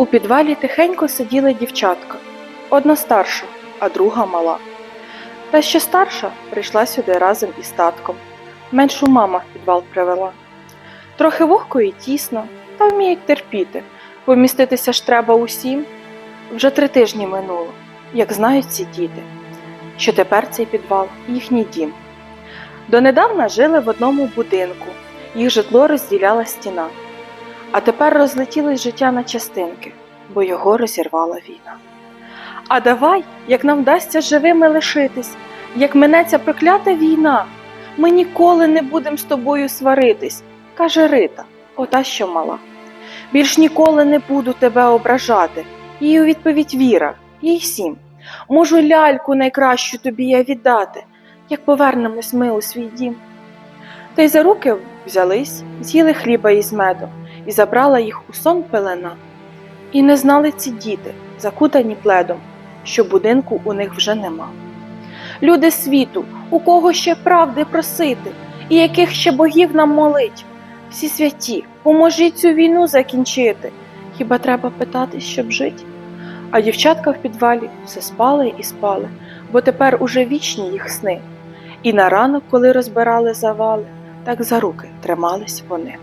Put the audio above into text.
У підвалі тихенько сиділи дівчатка. Одна старша, а друга мала. Та ще старша прийшла сюди разом із татком. Меншу мама в підвал привела. Трохи вогко і тісно, та вміють терпіти. Поміститися ж треба усім. Вже три тижні минуло, як знають ці діти, що тепер цей підвал їхній дім. Донедавна жили в одному будинку, їх житло розділяла стіна. А тепер розлетілось життя на частинки, бо його розірвала війна. А давай, як нам вдасться живими лишитись, як минеться проклята війна, ми ніколи не будемо з тобою сваритись, каже Рита, ота що мала. Більш ніколи не буду тебе ображати. Їй у відповідь Віра, їй сім. Можу ляльку найкращу тобі я віддати, як повернемось ми у свій дім. Та й за руки взялись, з'їли хліба із медом, і забрала їх у сон пелена. І не знали ці діти, закутані пледом, що будинку у них вже нема. Люди світу, у кого ще правди просити, і яких ще богів нам молить. Всі святі, поможіть цю війну закінчити. Хіба треба питати, щоб жить? А дівчатка в підвалі все спали і спали, бо тепер уже вічні їх сни. І на ранок, коли розбирали завали, так за руки тримались вони.